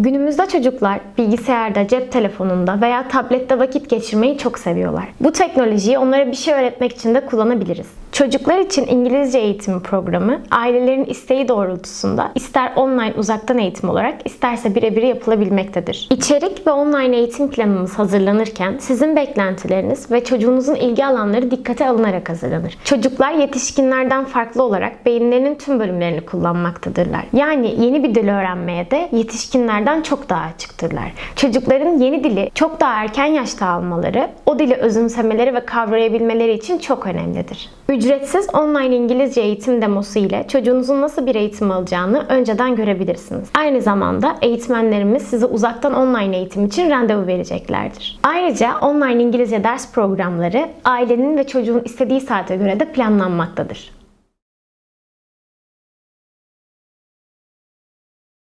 Günümüzde çocuklar bilgisayarda, cep telefonunda veya tablette vakit geçirmeyi çok seviyorlar. Bu teknolojiyi onlara bir şey öğretmek için de kullanabiliriz. Çocuklar için İngilizce eğitimi programı ailelerin isteği doğrultusunda ister online uzaktan eğitim olarak isterse birebir yapılabilmektedir. İçerik ve online eğitim planımız hazırlanırken sizin beklentileriniz ve çocuğunuzun ilgi alanları dikkate alınarak hazırlanır. Çocuklar yetişkinlerden farklı olarak beyinlerinin tüm bölümlerini kullanmaktadırlar. Yani yeni bir dil öğrenmeye de yetişkinlerden çok daha açıktırlar. Çocukların yeni dili çok daha erken yaşta almaları, o dili özümsemeleri ve kavrayabilmeleri için çok önemlidir. Ücretsiz online İngilizce eğitim demosu ile çocuğunuzun nasıl bir eğitim alacağını önceden görebilirsiniz. Aynı zamanda eğitmenlerimiz size uzaktan online eğitim için randevu vereceklerdir. Ayrıca online İngilizce ders programları ailenin ve çocuğun istediği saate göre de planlanmaktadır.